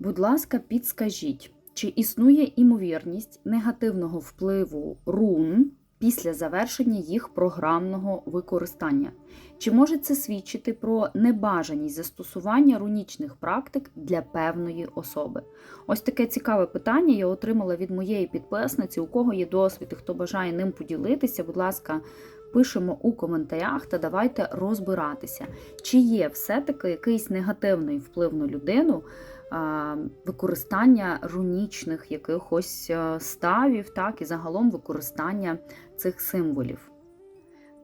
Будь ласка, підскажіть, чи існує імовірність негативного впливу рун після завершення їх програмного використання? Чи може це свідчити про небажаність застосування рунічних практик для певної особи? Ось таке цікаве питання я отримала від моєї підписниці. У кого є досвід і хто бажає ним поділитися, будь ласка, пишемо у коментарях та давайте розбиратися, чи є все-таки якийсь негативний вплив на людину використання рунічних якихось ставів, так і загалом використання цих символів.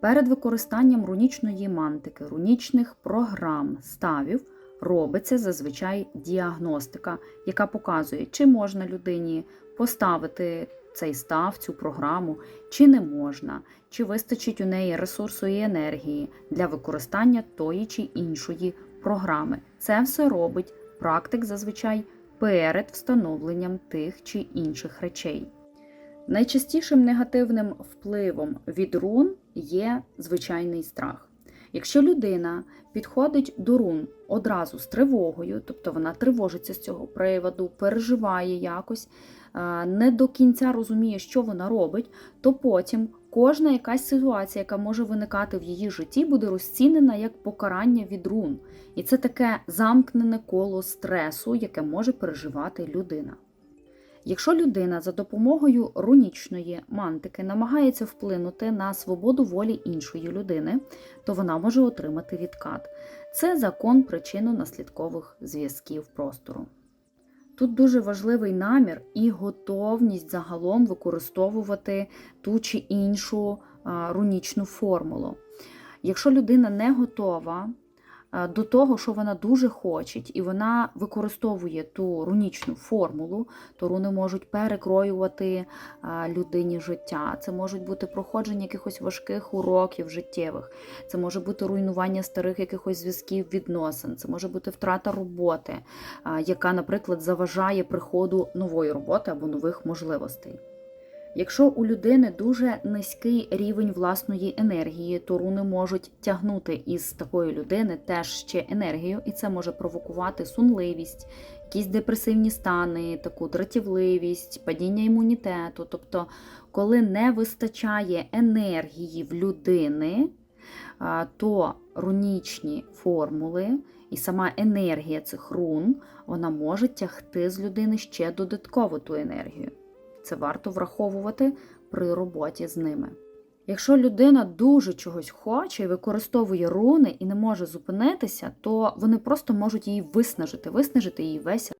Перед використанням рунічної мантики, рунічних програм, ставів робиться зазвичай діагностика, яка показує, чи можна людині поставити цей став, цю програму, чи не можна, чи вистачить у неї ресурсу і енергії для використання тої чи іншої програми. Це все робить практик зазвичай перед встановленням тих чи інших речей. Найчастішим негативним впливом від рун є звичайний страх. Якщо людина підходить до рун одразу з тривогою, тобто вона тривожиться з цього приводу, переживає якось, е, не до кінця розуміє, що вона робить, то потім кожна якась ситуація, яка може виникати в її житті, буде розцінена як покарання від рун. І це таке замкнене коло стресу, яке може переживати людина. Якщо людина за допомогою рунічної мантики намагається вплинути на свободу волі іншої людини, то вона може отримати відкат. Це закон причинно-наслідкових зв'язків простору. Тут дуже важливий намір і готовність загалом використовувати ту чи іншу рунічну формулу. Якщо людина не готова до того, що вона дуже хоче, і вона використовує ту рунічну формулу, то руни можуть перекроювати людині життя. Це можуть бути проходження якихось важких уроків життєвих, це може бути руйнування старих якихось зв'язків відносин, це може бути втрата роботи, яка, наприклад, заважає приходу нової роботи або нових можливостей. Якщо у людини дуже низький рівень власної енергії, то руни можуть тягнути із такої людини теж ще енергію, і це може провокувати сунливість, якісь депресивні стани, таку дратівливість, падіння імунітету. Тобто, коли не вистачає енергії в людини, то рунічні формули і сама енергія цих рун вона може тягти з людини ще додатково ту енергію. Це варто враховувати при роботі з ними. Якщо людина дуже чогось хоче і використовує руни і не може зупинитися, то вони просто можуть її виснажити, виснажити її весь